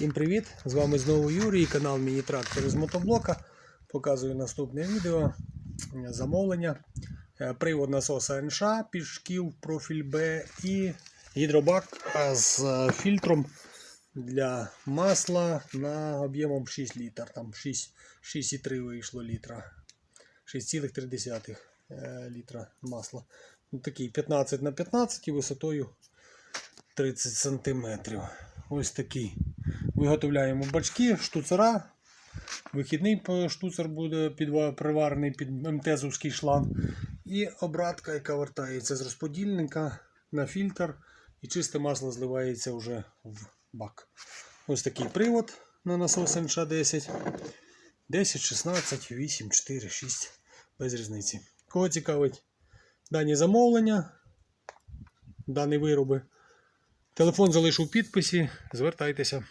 Всім привіт! З вами знову Юрій, канал Міні-Трактор з мотоблока. Показую наступне відео замовлення. Е, Привод насоса НШ під шків профіль Б і гідробак з е, фільтром для масла на об'ємом 6 літр. Там 6,3 вийшло літра. 6,3 е, літра масла. Ну, Такий 15 на 15 і висотою 30 сантиметрів. Ось такий. Виготовляємо бачки, штуцера. Вихідний штуцер буде підва- приварений під МТЗовський шланг. І обратка, яка вертається з розподільника на фільтр. І чисте масло зливається вже в бак. Ось такий привод на насос НШ-10. 10, 16, 8, 4, 6. Без різниці. Кого цікавить дані замовлення, дані вироби. Телефон залишу в підписі. Звертайтеся.